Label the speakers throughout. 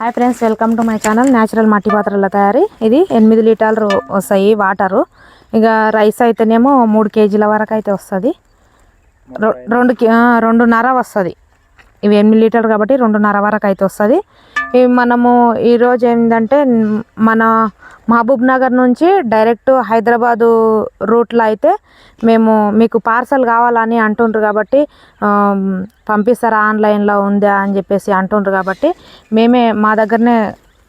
Speaker 1: Hi friends welcome to my channel natural మట్టి పాత్రల తయారీ. ఇది ఎనిమిది లీటర్లు వస్తాయి వాటరు. ఇక రైస్ అయితేనేమో మూడు కేజీల వరకు అయితే వస్తుంది. రెండు రెండున్నర వస్తుంది. ఇవి ఎనిమిది లీటర్లు కాబట్టి రెండున్నర వరకు అయితే వస్తుంది ఇవి మనము ఈరోజు ఏంటంటే మన మహబూబ్ నగర్ నుంచి డైరెక్ట్ హైదరాబాదు రూట్లో అయితే మేము మీకు పార్సల్ కావాలని అంటుండ్రు కాబట్టి పంపిస్తారా ఆన్లైన్లో ఉందా అని చెప్పేసి అంటుండ్రు కాబట్టి మేమే మా దగ్గరనే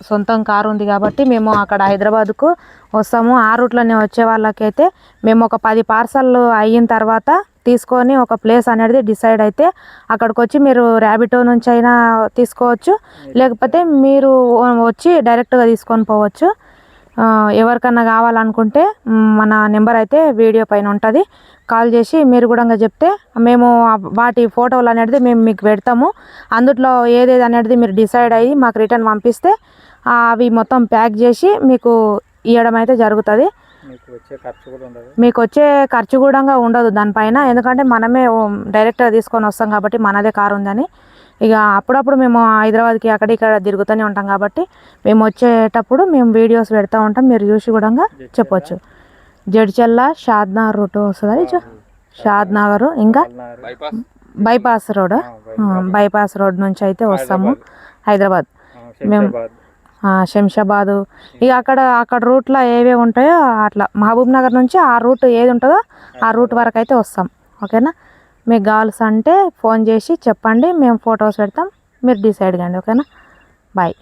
Speaker 1: సొంతం కారు ఉంది కాబట్టి మేము అక్కడ హైదరాబాద్కు వస్తాము. ఆ రూట్లోనే వచ్చే వాళ్ళకైతే మేము ఒక పది పార్సల్ అయిన తర్వాత తీసుకొని ఒక ప్లేస్ అనేది డిసైడ్ అయితే అక్కడికి వచ్చి మీరు ర్యాబిటో నుంచి అయినా తీసుకోవచ్చు లేకపోతే మీరు వచ్చి డైరెక్ట్గా తీసుకొని పోవచ్చు. ఎవరికన్నా కావాలనుకుంటే మన నెంబర్ అయితే వీడియో పైన ఉంటుంది. కాల్ చేసి మీరు కూడా చెప్తే మేము వాటి ఫోటోలు అనేది మేము మీకు పెడతాము. అందుట్లో ఏదేది అనేది మీరు డిసైడ్ అయ్యి మాకు రిటర్న్ పంపిస్తే అవి మొత్తం ప్యాక్ చేసి మీకు ఇవ్వడం అయితే జరుగుతుంది.
Speaker 2: మీకు వచ్చే ఖర్చు కూడా ఉండదు.
Speaker 1: మీకు వచ్చే ఖర్చు కూడా ఉండదు దానిపైన. ఎందుకంటే మనమే డైరెక్ట్గా తీసుకొని వస్తాం కాబట్టి మనదే కారు ఉందని. ఇక అప్పుడప్పుడు మేము హైదరాబాద్కి అక్కడ ఇక్కడ తిరుగుతూనే ఉంటాం కాబట్టి మేము వచ్చేటప్పుడు మేము వీడియోస్ పెడతా ఉంటాం. మీరు చూసి కూడా చెప్పొచ్చు. జడ్చల్ల షాద్నగర్ రూట్ వస్తుంది. చూ షాద్నగర్ ఇంకా
Speaker 2: bypass.
Speaker 1: Bypass road. Bypass road. నుంచి అయితే వస్తాము. హైదరాబాద్. మేము శంషాబాదు. ఇక అక్కడ అక్కడ రూట్లో ఏవే ఉంటాయో అట్లా. మహబూబ్ నగర్ నుంచి ఆ రూట్ ఏది ఉంటుందో ఆ రూట్ వరకు అయితే వస్తాం. ఓకేనా? మీకు కావాల్సి అంటే ఫోన్ చేసి చెప్పండి మేము ఫొటోస్ పెడతాం. మీరు డిసైడ్ కండి ఓకేనా? బాయ్.